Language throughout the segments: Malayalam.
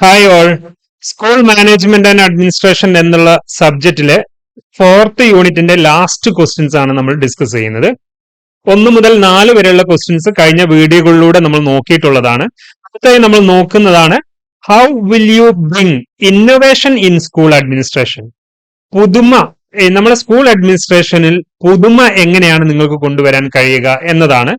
Hi all school management and administration എന്നുള്ള സബ്ജക്റ്റിലെ ഫോർത്ത് യൂണിറ്റിന്റെ ലാസ്റ്റ് ക്വസ്റ്റ്യൻസ് ആണ് നമ്മൾ ഡിസ്കസ് ചെയ്യുന്നത്. ഒന്ന് മുതൽ നാല് വരെയുള്ള ക്വസ്റ്റ്യൻസ് കഴിഞ്ഞ വീഡിയോകളിലൂടെ നമ്മൾ നോക്കിയിട്ടുള്ളതാണ്. അടുത്തായി നമ്മൾ നോക്കുന്നതാണ് how will you bring innovation in school administration പുതുമ നമ്മുടെ സ്കൂൾ അഡ്മിനിസ്ട്രേഷനിൽ പുതുമ എങ്ങനെയാണ് നിങ്ങൾക്ക് കൊണ്ടുവരാൻ കഴിയുക എന്നതാണ്.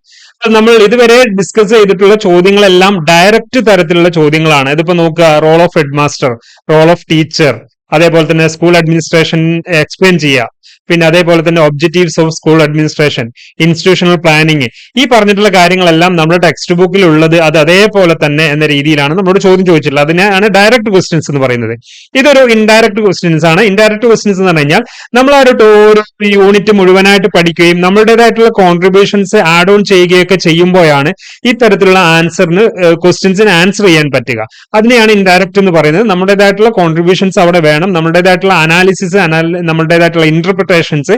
നമ്മൾ ഇതുവരെ ഡിസ്കസ് ചെയ്തിട്ടുള്ള ചോദ്യങ്ങളെല്ലാം ഡയറക്റ്റ് തരത്തിലുള്ള ചോദ്യങ്ങളാണ്. ഇതിപ്പോ നോക്കുക role of head master role of teacher അതേപോലെ തന്നെ സ്കൂൾ അഡ്മിനിസ്ട്രേഷൻ എക്സ്പ്ലെയിൻ ചെയ്യുക. പിന്നെ അതേപോലെ തന്നെ objectives of school administration institutional planning ഈ പറഞ്ഞിട്ടുള്ള കാര്യങ്ങളെല്ലാം നമ്മുടെ ടെക്സ്റ്റ് ബുക്കിൽ ഉള്ളത് അത് അതേപോലെ തന്നെ എന്ന രീതിയിലാണ് നമ്മളോട് ചോദ്യം ചോദിച്ചിട്ടുള്ളത്. അതിനാണ് ഡയറക്ട് ക്വസ്റ്റ്യൻസ് എന്ന് പറയുന്നത്. ഇതൊരു ഇൻഡയറക്ട് ക്വസ്റ്റ്യൻസ് ആണ്. ഇൻഡയറക്ട് ക്വസ്റ്റ്യൻസ് എന്ന് പറഞ്ഞു കഴിഞ്ഞാൽ നമ്മൾ ആ ഒരു യൂണിറ്റ് മുഴുവനായിട്ട് പഠിക്കുകയും നമ്മളുടേതായിട്ടുള്ള കോൺട്രിബ്യൂഷൻസ് ആഡ് ഓൺ ചെയ്യുകയൊക്കെ ചെയ്യുമ്പോഴാണ് ഇത്തരത്തിലുള്ള ആൻസറിന് ക്വസ്റ്റ്യൻസിന് ആൻസർ ചെയ്യാൻ പറ്റുക. അതിനെയാണ് ഇൻഡയറക്റ്റ് എന്ന് പറയുന്നത്. നമ്മുടേതായിട്ടുള്ള കോൺട്രിബ്യൂഷൻസ് അവിടെ വേണം. നമ്മുടേതായിട്ടുള്ള അനാലിസിസ് നമ്മുടേതായിട്ടുള്ള ഇന്റർപ്രിട്ടേഷൻസ്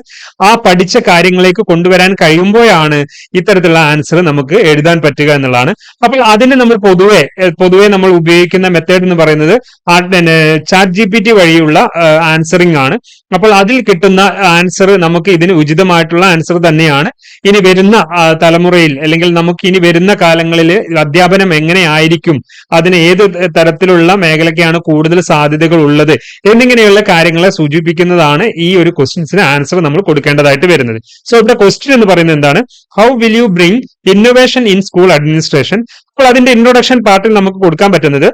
ആ പഠിച്ച കാര്യങ്ങളിലേക്ക് കൊണ്ടുവരാൻ കഴിയുമ്പോഴാണ് ഇത്തരത്തിലുള്ള ആൻസർ നമുക്ക് എഴുതാൻ പറ്റുക എന്നുള്ളതാണ്. അപ്പോൾ അതിന് നമ്മൾ പൊതുവെ പൊതുവെ നമ്മൾ ഉപയോഗിക്കുന്ന മെത്തേഡ് എന്ന് പറയുന്നത് ചാറ്റ് ജി പി ടി വഴിയുള്ള ആൻസറിംഗ് ആണ്. അപ്പോൾ അതിൽ കിട്ടുന്ന ആൻസർ നമുക്ക് ഇതിന് ഉചിതമായിട്ടുള്ള ആൻസർ തന്നെയാണ്. ഇനി വരുന്ന തലമുറയിൽ അല്ലെങ്കിൽ നമുക്ക് ഇനി വരുന്ന കാലങ്ങളിൽ അധ്യാപനം എങ്ങനെയായിരിക്കും അതിന് ഏത് തരത്തിലുള്ള മേഖലയ്ക്കാണ് കൂടുതൽ സാധ്യതകൾ ഉള്ളത്? എന്നിങ്ങനെയുള്ള കാര്യങ്ങളെ സൂചിപ്പിക്കുന്നതാണ് ഈ ഒരു ക്വസ്റ്റ്യൻസിന് ആൻസർ നമ്മൾ കൊടുക്കേണ്ടതായിട്ട് വരുന്നത്. സോ ഇവിടെ ക്വസ്റ്റ്യൻ എന്ന് പറയുന്നത് എന്താണ്? How will you bring innovation in school administration അപ്പോൾ അതിന്റെ ഇൻട്രൊഡക്ഷൻ പാർട്ടിൽ നമുക്ക് കൊടുക്കാൻ പറ്റുന്നത്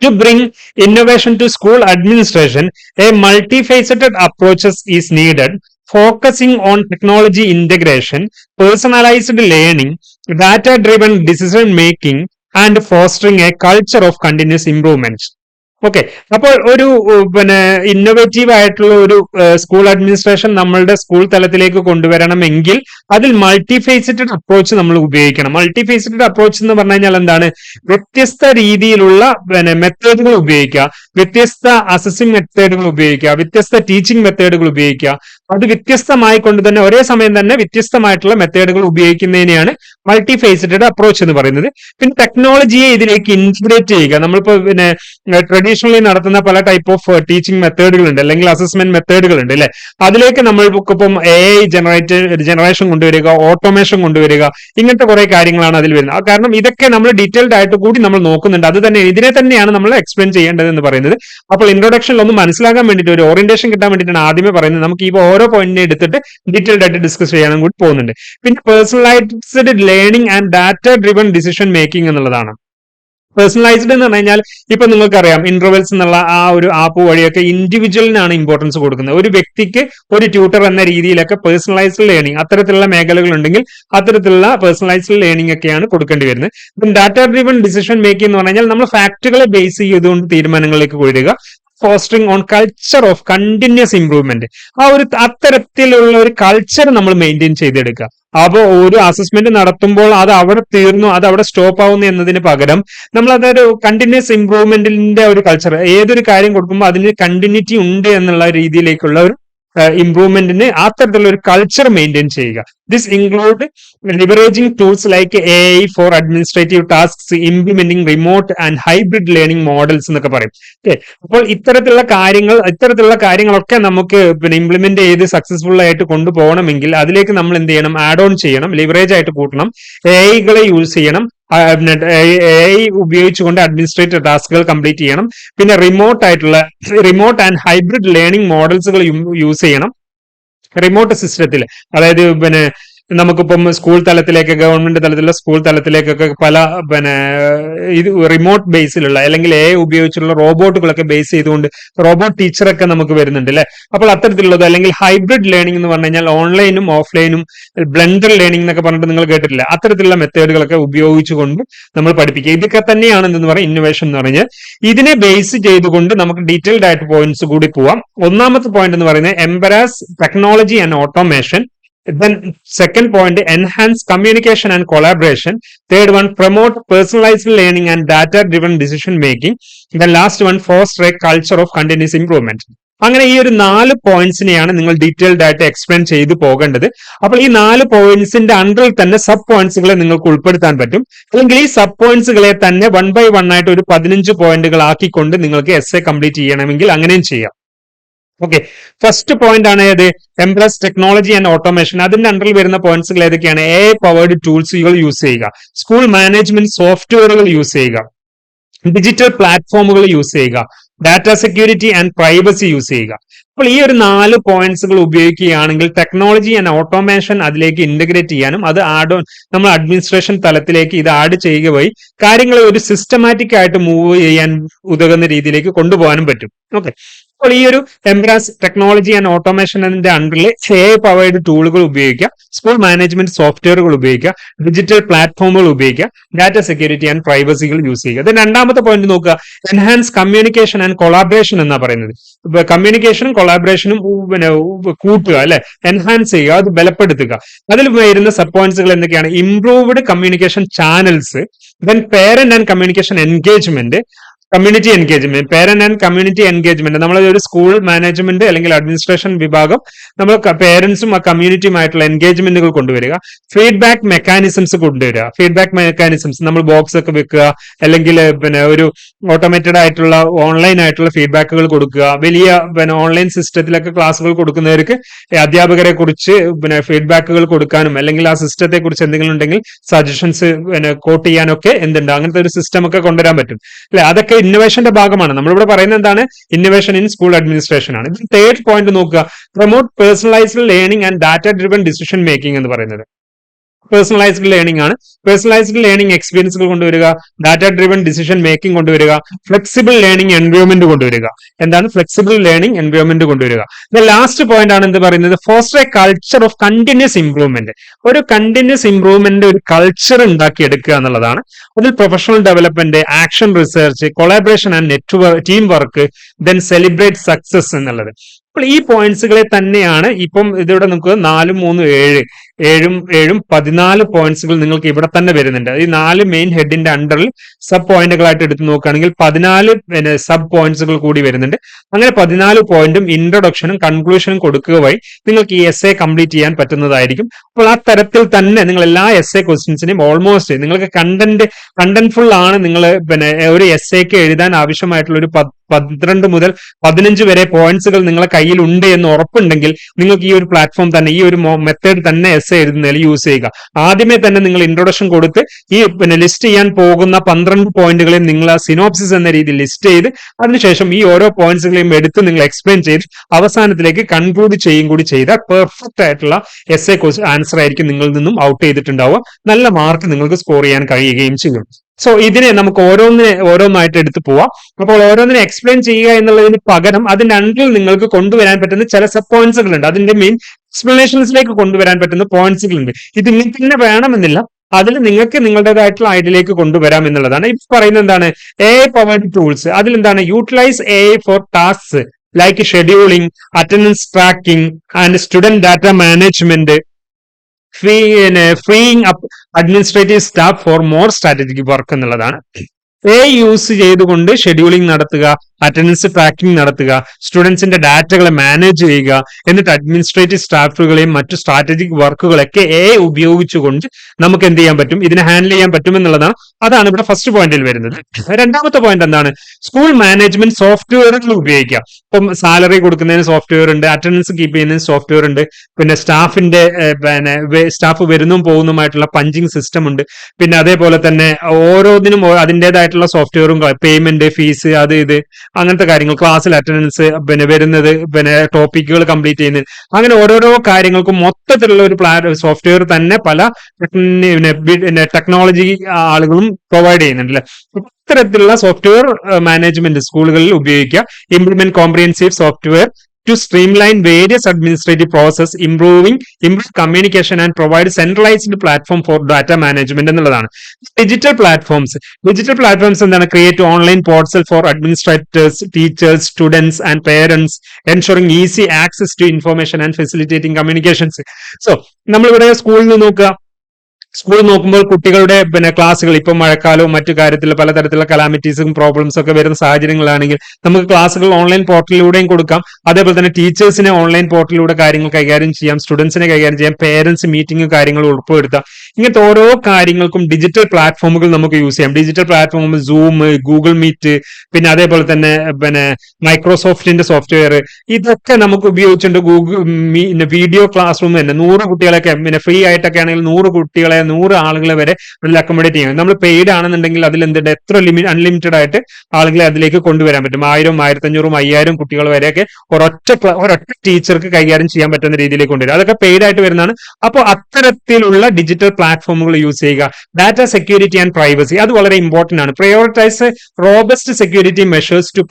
To bring innovation to school administration, a multifaceted approaches is needed, focusing on technology integration, personalized learning, data-driven decision making, and fostering a culture of continuous improvement. Okay അപ്പോൾ ഒരു പിന്നെ ഇന്നോവേറ്റീവ് ആയിട്ടുള്ള ഒരു സ്കൂൾ അഡ്മിനിസ്ട്രേഷൻ നമ്മളുടെ സ്കൂൾ തലത്തിലേക്ക് കൊണ്ടുവരണമെങ്കിൽ അതിൽ മൾട്ടി ഫേസറ്റഡ് അപ്രോച്ച് നമ്മൾ ഉപയോഗിക്കണം. മൾട്ടി ഫേസറ്റഡ് അപ്രോച്ച് എന്ന് പറഞ്ഞു കഴിഞ്ഞാൽ എന്താണ്? വ്യത്യസ്ത രീതിയിലുള്ള പിന്നെ മെത്തേഡുകൾ ഉപയോഗിക്കുക. വ്യത്യസ്ത അസസിംഗ് മെത്തേഡുകൾ ഉപയോഗിക്കുക. വ്യത്യസ്ത ടീച്ചിങ് മെത്തേഡുകൾ ഉപയോഗിക്കുക. അത് വ്യത്യസ്തമായി കൊണ്ട് തന്നെ ഒരേ സമയം തന്നെ വ്യത്യസ്തമായിട്ടുള്ള മെത്തേഡുകൾ ഉപയോഗിക്കുന്നതിനെയാണ് മൾട്ടി ഫേസ്ഡ് അപ്രോച്ച് എന്ന് പറയുന്നത്. പിന്നെ ടെക്നോളജിയെ ഇതിലേക്ക് ഇന്റഗ്രേറ്റ് ചെയ്യുക. നമ്മളിപ്പോ പിന്നെ ട്രഡീഷണലി നടത്തുന്ന പല ടൈപ്പ് ഓഫ് ടീച്ചിങ് മെത്തേഡുകൾ ഉണ്ട് അല്ലെങ്കിൽ അസസ്മെന്റ് മെത്തേഡുകൾ ഉണ്ട് അല്ലെ? അതിലേക്ക് നമ്മൾക്കിപ്പം എ ഐ ജനറേറ്റ് ജനറേഷൻ കൊണ്ടുവരിക ഓട്ടോമേഷൻ കൊണ്ടുവരിക ഇങ്ങനത്തെ കുറെ കാര്യങ്ങളാണ് അതിൽ വരുന്നത്. കാരണം ഇതൊക്കെ നമ്മൾ ഡീറ്റെയിൽഡ് ആയിട്ട് കൂടി നമ്മൾ നോക്കുന്നുണ്ട്. അത് തന്നെ ഇതിനെ തന്നെയാണ് നമ്മൾ എക്സ്പ്ലെയിൻ ചെയ്യേണ്ടത് എന്ന് പറയുന്നത്. അപ്പോൾ ഇൻട്രൊഡക്ഷനിൽ ഒന്ന് മനസ്സിലാക്കാൻ വേണ്ടിയിട്ട് ഒരു ഓറിയന്റേഷൻ കിട്ടാൻ വേണ്ടിയിട്ടാണ് ആദ്യമേ പറയുന്നത്. നമുക്ക് ഈ ഓരോ പോയിന്റിനെ എടുത്തിട്ട് ഡീറ്റെയിൽഡ് ആയിട്ട് ഡിസ്കസ് ചെയ്യാനും കൂടി പോകുന്നുണ്ട്. പിന്നെ personalised learning and data driven decision making എന്നുള്ളതാണ്. പേഴ്സണലൈസ്ഡ് എന്ന് പറഞ്ഞു കഴിഞ്ഞാൽ ഇപ്പൊ നിങ്ങൾക്കറിയാം ഇന്റർവെൽസ് എന്നുള്ള ആ ഒരു ആപ്പ് വഴിയൊക്കെ ഇൻഡിവിജ്വലിനാണ് ഇമ്പോർട്ടൻസ് കൊടുക്കുന്നത്. ഒരു വ്യക്തിക്ക് ഒരു ട്യൂട്ടർ എന്ന രീതിയിലൊക്കെ പേഴ്സണലൈസ്ഡ് ലേണിംഗ് അത്തരത്തിലുള്ള മേഖലകൾ ഉണ്ടെങ്കിൽ അത്തരത്തിലുള്ള പേഴ്സണലൈസ്ഡ് ലേണിംഗ് ഒക്കെയാണ് കൊടുക്കേണ്ടി വരുന്നത്. ഡാറ്റ ഡ്രിവൺ ഡിസിഷൻ മേക്കിംഗ് എന്ന് പറഞ്ഞാൽ നമ്മൾ ഫാക്ടുകളെ ബേസ് ചെയ്തുകൊണ്ട് തീരുമാനങ്ങളിലേക്ക് കൊണ്ടുവരിക. Fostering on culture of continuous improvement ആ ഒരു അത്തരത്തിലുള്ള ഒരു കൾച്ചർ നമ്മൾ മെയിന്റെയിൻ ചെയ്തെടുക്കുക. അപ്പോൾ ഒരു അസസ്മെന്റ് നടത്തുമ്പോൾ അത് അവിടെ തീർന്നു അത് അവിടെ സ്റ്റോപ്പ് ആവുന്നു എന്നതിന് പകരം നമ്മൾ അതൊരു കണ്ടിന്യൂസ് ഇംപ്രൂവ്മെന്റിന്റെ ഒരു കൾച്ചർ ഏതൊരു കാര്യം കൊടുക്കുമ്പോൾ അതിന് കണ്ടിന്യൂറ്റി ഉണ്ട് എന്നുള്ള രീതിയിലേക്കുള്ള ഒരു ഇംപ്രൂവ്മെന്റിന് അത്തരത്തിലുള്ള ഒരു കൾച്ചർ മെയിന്റെയിൻ ചെയ്യുക. This include leveraging tools like A I for administrative tasks implementing remote and hybrid learning models എന്നൊക്കെ പറയും. ഓക്കെ അപ്പോൾ ഇത്തരത്തിലുള്ള കാര്യങ്ങൾ ഇത്തരത്തിലുള്ള കാര്യങ്ങളൊക്കെ നമുക്ക് പിന്നെ ഇംപ്ലിമെന്റ് ചെയ്ത് സക്സസ്ഫുൾ ആയിട്ട് കൊണ്ടുപോകണമെങ്കിൽ അതിലേക്ക് നമ്മൾ എന്ത് ചെയ്യണം? ആഡ് ഓൺ ചെയ്യണം ലിവറേജ് ആയിട്ട് കൂട്ടണം. എ ഐകളെ യൂസ് ചെയ്യണം. എ ഐ ഉപയോഗിച്ചുകൊണ്ട് അഡ്മിനിസ്ട്രേറ്റീവ് ടാസ്കുകൾ കംപ്ലീറ്റ് ചെയ്യണം. പിന്നെ റിമോട്ട് ആയിട്ടുള്ള റിമോട്ട് ആൻഡ് ഹൈബ്രിഡ് ലേണിംഗ് മോഡൽസുകൾ യൂസ് ചെയ്യണം. റിമോട്ട് സിസ്റ്റത്തിൽ അതായത് പിന്നെ നമുക്കിപ്പം സ്കൂൾ തലത്തിലേക്ക് ഗവൺമെന്റ് തലത്തിലുള്ള സ്കൂൾ തലത്തിലേക്കൊക്കെ പല പിന്നെ ഇത് റിമോട്ട് ബേസിലുള്ള അല്ലെങ്കിൽ എ ഉപയോഗിച്ചുള്ള റോബോട്ടുകളൊക്കെ ബേസ് ചെയ്തുകൊണ്ട് റോബോട്ട് ടീച്ചറൊക്കെ നമുക്ക് വരുന്നുണ്ട് അല്ലെ അപ്പോൾ അത്തരത്തിലുള്ളത് അല്ലെങ്കിൽ ഹൈബ്രിഡ് ലേണിംഗ് എന്ന് പറഞ്ഞു കഴിഞ്ഞാൽ ഓൺലൈനും ഓഫ്ലൈനും ബ്ലെൻഡർ ലേണിംഗ് എന്നൊക്കെ പറഞ്ഞിട്ട് നിങ്ങൾ കേട്ടിട്ടില്ല? അത്തരത്തിലുള്ള മെത്തേഡുകളൊക്കെ ഉപയോഗിച്ചുകൊണ്ട് നമ്മൾ പഠിപ്പിക്കുക. ഇതൊക്കെ തന്നെയാണ് എന്തെന്ന് പറയുക ഇന്നോവേഷൻ എന്ന് പറഞ്ഞാൽ ഇതിനെ ബേസ് ചെയ്തുകൊണ്ട് നമുക്ക് ഡീറ്റെയിൽഡ് ആയിട്ട് പോയിന്റ്സ് കൂടി പോവാം. ഒന്നാമത്തെ പോയിന്റ് എന്ന് പറയുന്നത് embrace technology and automation then second point enhance communication and collaboration. Third one promote personalized learning and data driven decision making. The last one foster a culture of continuous improvement. അങ്ങനെ ഈ ഒരു നാല് പോയിന്റ്സിനെയാണ് നിങ്ങൾ ഡീറ്റെയിൽഡ് ആയിട്ട് എക്സ്പ്ലെയിൻ ചെയ്തു പോകേണ്ടത്. അപ്പോൾ ഈ നാല് പോയിന്റ്സിന്റെ അണ്ടറിൽ തന്നെ സബ് പോയിന്റ്സുകളെ നിങ്ങൾക്ക് ഉൾപ്പെടുത്താൻ പറ്റും. അല്ലെങ്കിൽ ഈ സബ് പോയിന്റ്സുകളെ തന്നെ വൺ ബൈ വൺ ആയിട്ട് ഒരു പതിനഞ്ച് പോയിന്റുകൾ ആക്കിക്കൊണ്ട് നിങ്ങൾക്ക് എസ് എ കംപ്ലീറ്റ് ചെയ്യണമെങ്കിൽ അങ്ങനെയും ചെയ്യാം. ഓക്കെ ഫസ്റ്റ് പോയിന്റ് ആണ് ഏത്? എംപ്ലസ് ടെക്നോളജി ആൻഡ് ഓട്ടോമേഷൻ അതിന്റെ അണ്ടറിൽ വരുന്ന പോയിന്റ്സുകൾ ഏതൊക്കെയാണ്? എ പവേർഡ് ടൂൾസുകൾ യൂസ് ചെയ്യുക. സ്കൂൾ മാനേജ്മെന്റ് സോഫ്റ്റ്വെയറുകൾ യൂസ് ചെയ്യുക. ഡിജിറ്റൽ പ്ലാറ്റ്ഫോമുകൾ യൂസ് ചെയ്യുക. Data security and privacy use ചെയ്യുക. അപ്പോൾ ഈ ഒരു നാല് പോയിന്റ്സുകൾ ഉപയോഗിക്കുകയാണെങ്കിൽ ടെക്നോളജി ആൻഡ് ഓട്ടോമേഷൻ അതിലേക്ക് ഇന്റഗ്രേറ്റ് ചെയ്യാനും അത് ആഡ് നമ്മൾ അഡ്മിനിസ്ട്രേഷൻ തലത്തിലേക്ക് ഇത് ആഡ് ചെയ്യുക വഴി കാര്യങ്ങളെ ഒരു സിസ്റ്റമാറ്റിക് ആയിട്ട് മൂവ് ചെയ്യാൻ ഉതകുന്ന രീതിയിലേക്ക് കൊണ്ടുപോകാനും പറ്റും. ഓക്കെ അപ്പോൾ ഈ ഒരു എംബ്രാസ് ടെക്നോളജി ആൻഡ് ഓട്ടോമേഷന്റെ അണ്ടറിൽ എ പവേഡ് ടൂളുകൾ ഉപയോഗിക്കുക സ്കൂൾ മാനേജ്മെന്റ് സോഫ്റ്റ്വെയറുകൾ ഉപയോഗിക്കുക ഡിജിറ്റൽ പ്ലാറ്റ്ഫോമുകൾ ഉപയോഗിക്കുക ഡാറ്റ സെക്യൂരിറ്റി ആൻഡ് പ്രൈവസികൾ യൂസ് ചെയ്യുക. ഇത് രണ്ടാമത്തെ പോയിന്റ് നോക്കുക എൻഹാൻസ് കമ്മ്യൂണിക്കേഷൻ ആൻഡ് കൊളാബറേഷൻ എന്നാണ് പറയുന്നത്. കമ്മ്യൂണിക്കേഷനും കൊളാബറേഷനും പിന്നെ കൂട്ടുക അല്ലെ? എൻഹാൻസ് ചെയ്യുക അത് ബലപ്പെടുത്തുക. അതിൽ വരുന്ന സബ് പോയിന്റ്സുകൾ എന്തൊക്കെയാണ്? Improved communication channels then parent and communication engagement community engagement parent and community engagement നമ്മൾ ഒരു സ്കൂൾ മാനേജ്മെന്റ് അല്ലെങ്കിൽ അഡ്മിനിസ്ട്രേഷൻ വിഭാഗം നമ്മൾ പേരൻസും ആ കമ്മ്യൂണിറ്റിയുമായിട്ടുള്ള എൻഗേജ്മെന്റുകൾ കൊണ്ടുവരിക. ഫീഡ്ബാക്ക് മെക്കാനിസംസ് കൊണ്ടുവരിക. ഫീഡ്ബാക്ക് മെക്കാനിസംസ് നമ്മൾ ബോക്സ് ഒക്കെ വെക്കുക. അല്ലെങ്കിൽ പിന്നെ ഒരു ഓട്ടോമേറ്റഡ് ആയിട്ടുള്ള ഓൺലൈൻ ആയിട്ടുള്ള ഫീഡ്ബാക്കുകൾ കൊടുക്കുക. വലിയ പിന്നെ ഓൺലൈൻ സിസ്റ്റത്തിലൊക്കെ ക്ലാസ്സുകൾ കൊടുക്കുന്നവർക്ക് അധ്യാപകരെ കുറിച്ച് പിന്നെ ഫീഡ്ബാക്കുകൾ കൊടുക്കാനും അല്ലെങ്കിൽ ആ സിസ്റ്റത്തെ കുറിച്ച് എന്തെങ്കിലും ഉണ്ടെങ്കിൽ സജഷൻസ് പിന്നെ കോട്ട് ചെയ്യാനൊക്കെ എന്തുണ്ട്? അങ്ങനത്തെ ഒരു സിസ്റ്റം ഒക്കെ കൊണ്ടുവരാൻ പറ്റും. അല്ലെ? അതൊക്കെ ഇന്നോവേഷന്റെ ഭാഗമാണ്. നമ്മളിവിടെ പറയുന്നത് എന്താണ്? ഇന്നോവേഷൻ ഇൻ സ്കൂൾ അഡ്മിനിസ്ട്രേഷൻ ആണ്. തേർഡ് പോയിന്റ് നോക്കുക. Promote personalised learning and data driven decision making എന്ന് പറയുന്നത്. പേഴ്സണലൈസ്ഡ് ലേണിംഗ് ആണ്. പേഴ്സണലൈസ്ഡ് ലേണിംഗ് എക്സ്പീരിയൻസുകൾ കൊണ്ടുവരിക ഡാറ്റ ഡ്രിവൺ ഡിസിഷൻ മേക്കിംഗ് കൊണ്ടുവരിക ഫ്ലെക്സിബിൾ ലേണിംഗ് എൻവയോൺമെന്റ് കൊണ്ടുവരിക. എന്താണ്? ഫ്ലെക്സിബിൾ ലേണിംഗ് എൻവയോൺമെന്റ് കൊണ്ടുവരിക. ലാസ്റ്റ് പോയിന്റ് ആണ് എന്ത് പറയുന്നത്? Foster a culture of continuous improvement ഒരു കണ്ടിന്യൂസ് ഇംപ്രൂവ്മെന്റ് ഒരു കൾച്ചർ ഉണ്ടാക്കിയെടുക്കുക എന്നുള്ളതാണ്. അതിൽ professional development action research collaboration and network team work then celebrate success എന്നുള്ളത്. അപ്പോൾ ഈ പോയിന്റ്സുകളെ തന്നെയാണ് ഇപ്പം ഇതിവിടെ നമുക്ക് നാലും മൂന്നും ഏഴ് ഏഴും ഏഴും പതിനാല് പോയിന്റ്സുകൾ നിങ്ങൾക്ക് ഇവിടെ തന്നെ വരുന്നുണ്ട്. ഈ നാല് മെയിൻ ഹെഡിന്റെ അണ്ടറിൽ സബ് പോയിന്റുകളായിട്ട് എടുത്ത് നോക്കുകയാണെങ്കിൽ പതിനാല് പിന്നെ സബ് പോയിന്റ്സുകൾ കൂടി വരുന്നുണ്ട്. അങ്ങനെ പതിനാല് പോയിന്റും ഇൻട്രൊഡക്ഷനും കൺക്ലൂഷനും കൊടുക്കുക വഴി നിങ്ങൾക്ക് ഈ എസ് എ കംപ്ലീറ്റ് ചെയ്യാൻ പറ്റുന്നതായിരിക്കും. അപ്പോൾ ആ തരത്തിൽ തന്നെ നിങ്ങൾ എല്ലാ എസ് എ ക്വസ്റ്റ്യൻസിനെയും ഓൾമോസ്റ്റ് നിങ്ങൾക്ക് കണ്ടന്റ് കണ്ടന്റ് ഫുൾ ആണ് നിങ്ങൾ പിന്നെ ഒരു എസ് എക്ക് എഴുതാൻ ആവശ്യമായിട്ടുള്ള ഒരു പന്ത്രണ്ട് മുതൽ പതിനഞ്ച് വരെ പോയിന്റ്സുകൾ നിങ്ങളെ കയ്യിൽ ഉണ്ട് എന്ന് ഉറപ്പുണ്ടെങ്കിൽ നിങ്ങൾക്ക് ഈ ഒരു പ്ലാറ്റ്ഫോം തന്നെ ഈ ഒരു മെത്തേഡ് തന്നെ എസ് എഴുതുന്നതിൽ യൂസ് ചെയ്യുക. ആദ്യമേ തന്നെ നിങ്ങൾ ഇൻട്രൊഡക്ഷൻ കൊടുത്ത് ഈ പിന്നെ ലിസ്റ്റ് ചെയ്യാൻ പോകുന്ന പന്ത്രണ്ട് പോയിന്റുകളെയും നിങ്ങൾ ആ സിനോപ്സിസ് എന്ന രീതിയിൽ ലിസ്റ്റ് ചെയ്ത് അതിനുശേഷം ഈ ഓരോ പോയിന്റ്സുകളെയും എടുത്ത് നിങ്ങൾ എക്സ്പ്ലെയിൻ ചെയ്ത് അവസാനത്തിലേക്ക് കൺക്ലൂഡ് ചെയ്യും കൂടി ചെയ്താൽ പെർഫെക്റ്റ് ആയിട്ടുള്ള എസ് എ ആൻസർ ആയിരിക്കും നിങ്ങളിൽ നിന്നും ഔട്ട് ചെയ്തിട്ടുണ്ടാവുക. നല്ല മാർക്ക് നിങ്ങൾക്ക് സ്കോർ ചെയ്യാൻ കഴിയുകയും ചെയ്യും. സോ ഇതിനെ നമുക്ക് ഓരോന്നിനെ ഓരോന്നായിട്ട് എടുത്തു പോവാം. അപ്പോൾ ഓരോന്നിനെ എക്സ്പ്ലെയിൻ ചെയ്യുക എന്നുള്ളതിന് പകരം അതിന്റെ അണ്ടിൽ നിങ്ങൾക്ക് കൊണ്ടുവരാൻ പറ്റുന്ന ചില സബ് പോയിന്റ്സുകൾ ഉണ്ട് അതിന്റെ മെയിൻ എക്സ്പ്ലനേഷൻസിലേക്ക് കൊണ്ടുവരാൻ പറ്റുന്ന പോയിന്റ്സുകൾ ഉണ്ട് ഇത് ഇങ്ങനെ തന്നെ വേണമെന്നില്ല. അതിൽ നിങ്ങൾക്ക് നിങ്ങളുടേതായിട്ടുള്ള ഐഡിയയിലേക്ക് കൊണ്ടുവരാം എന്നുള്ളതാണ്. ഇപ്പൊ പറയുന്നത് എന്താണ്? എ പവേർഡ് ടൂൾസ് അതിൽ എന്താണ്? Utilise A for task like scheduling attendance tracking and student data management free freeing up administrative staff for more strategic work എന്നുള്ളതാണ്. എ യൂസ് ചെയ്തുകൊണ്ട് ഷെഡ്യൂളിംഗ് നടത്തുക. അറ്റൻഡൻസ് ട്രാക്കിംഗ് നടത്തുക സ്റ്റുഡൻസിന്റെ ഡാറ്റകളെ മാനേജ് ചെയ്യുക എന്നിട്ട് അഡ്മിനിസ്ട്രേറ്റീവ് സ്റ്റാഫുകളെയും മറ്റു സ്ട്രാറ്റജിക് വർക്കുകളൊക്കെ എ ഉപയോഗിച്ചുകൊണ്ട് നമുക്ക് എന്ത് ചെയ്യാൻ പറ്റും? ഇതിനെ ഹാൻഡിൽ ചെയ്യാൻ പറ്റുമെന്നുള്ളതാണ് അതാണ് ഇവിടെ ഫസ്റ്റ് പോയിന്റിൽ വരുന്നത്. രണ്ടാമത്തെ പോയിന്റ് എന്താണ്? സ്കൂൾ മാനേജ്മെന്റ് സോഫ്റ്റ്വെയറുകൾ ഉപയോഗിക്കുക. ഇപ്പം സാലറി കൊടുക്കുന്നതിന് സോഫ്റ്റ്വെയർ ഉണ്ട് അറ്റൻഡൻസ് കീപ്പ് ചെയ്യുന്നതിന് സോഫ്റ്റ്വെയർ ഉണ്ട് പിന്നെ സ്റ്റാഫിന്റെ പിന്നെ സ്റ്റാഫ് വരുന്നതും പോകുന്നതുമായിട്ടുള്ള പഞ്ചിങ് സിസ്റ്റം ഉണ്ട്. പിന്നെ അതേപോലെ തന്നെ ഓരോന്നിനും അതിന്റെതായിട്ടുള്ള സോഫ്റ്റ്വെയറും പേയ്മെന്റ് ഫീസ് അത് ഇത് അങ്ങനത്തെ കാര്യങ്ങൾ ക്ലാസ്സിൽ അറ്റൻഡൻസ് പിന്നെ വരുന്നത് പിന്നെ ടോപ്പിക്കുകൾ കംപ്ലീറ്റ് ചെയ്യുന്നത്. അങ്ങനെ ഓരോരോ കാര്യങ്ങൾക്കും മൊത്തത്തിലുള്ള ഒരു പ്ലാ സോഫ്റ്റ്വെയർ തന്നെ പല പിന്നെ ടെക്നോളജി ആളുകളും പ്രൊവൈഡ് ചെയ്യുന്നുണ്ട് അല്ലെ ഇത്തരത്തിലുള്ള സോഫ്റ്റ്വെയർ മാനേജ്മെന്റ് സ്കൂളുകളിൽ ഉപയോഗിക്കുക. Implement comprehensive software to streamline various administrative process, improving improve communication and provide centralized platform for data management എന്നുള്ളതാണ്. ഡിജിറ്റൽ പ്ലാറ്റ്ഫോംസ് ഡിജിറ്റൽ പ്ലാറ്റ്ഫോംസ് എന്താണ്? Create online portal for administrators teachers students and parents ensuring easy access to information and facilitating communications so നമ്മളിവിടെ സ്കൂളിൽ നിന്ന് നോക്കുക. സ്കൂൾ നോക്കുമ്പോൾ കുട്ടികളുടെ പിന്നെ ക്ലാസ്സുകൾ ഇപ്പം മഴക്കാലവും മറ്റു കാര്യത്തിൽ പലതരത്തിലുള്ള കലാമിറ്റീസും പ്രോബ്ലംസും ഒക്കെ വരുന്ന സാഹചര്യങ്ങളാണെങ്കിൽ നമുക്ക് ക്ലാസ്സുകൾ ഓൺലൈൻ പോർട്ടലിലൂടെയും കൊടുക്കാം. അതേപോലെ തന്നെ ടീച്ചേഴ്സിനെ ഓൺലൈൻ പോർട്ടലിലൂടെ കാര്യങ്ങൾ കൈകാര്യം ചെയ്യാം സ്റ്റുഡൻസിനെ കൈകാര്യം ചെയ്യാം പേരൻസ് മീറ്റിംഗ് കാര്യങ്ങൾ ഉറപ്പുവരുത്താം ഇങ്ങനത്തെ ഓരോ കാര്യങ്ങൾക്കും ഡിജിറ്റൽ പ്ലാറ്റ്ഫോമുകൾ നമുക്ക് യൂസ് ചെയ്യാം. Digital platform Zoom Google Meet പിന്നെ അതേപോലെ തന്നെ പിന്നെ മൈക്രോസോഫ്റ്റിന്റെ സോഫ്റ്റ്വെയർ ഇതൊക്കെ നമുക്ക് ഉപയോഗിച്ചുകൊണ്ട് ഗൂഗിൾ വീഡിയോ ക്ലാസ് റൂം തന്നെ. നൂറ് കുട്ടികളൊക്കെ പിന്നെ ഫ്രീ ആയിട്ടൊക്കെ ആണെങ്കിൽ നൂറ് കുട്ടികളെ നൂറ് ആളുകളെ വരെ അതിൽ അക്കോമഡേറ്റ് ചെയ്യും നമ്മൾ പെയ്ഡ് ആണെന്നുണ്ടെങ്കിൽ അതിൽ എന്തുണ്ട് എത്ര ലിമിറ്റ് അൺലിമിറ്റഡ് ആയിട്ട് ആളുകളെ അതിലേക്ക് കൊണ്ടുവരാൻ പറ്റും. ആയിരം ആയിരത്തഞ്ഞൂറും അയ്യായിരം കുട്ടികൾ വരെയൊക്കെ ഒരൊറ്റ ഒരൊറ്റ ടീച്ചർക്ക് കൈകാര്യം ചെയ്യാൻ പറ്റുന്ന രീതിയിലേക്ക് കൊണ്ടുവരും. അതൊക്കെ പെയ്ഡ് ആയിട്ട് വരുന്നതാണ്. അപ്പോൾ അത്തരത്തിലുള്ള ഡിജിറ്റൽ പ്ലാറ്റ്ഫോമുകൾ യൂസ് ചെയ്യുക. ഡാറ്റ സെക്യൂരിറ്റി ആൻഡ് പ്രൈവസി അത് വളരെ ഇമ്പോർട്ടന്റ് ആണ്. Prioritise robust security measures to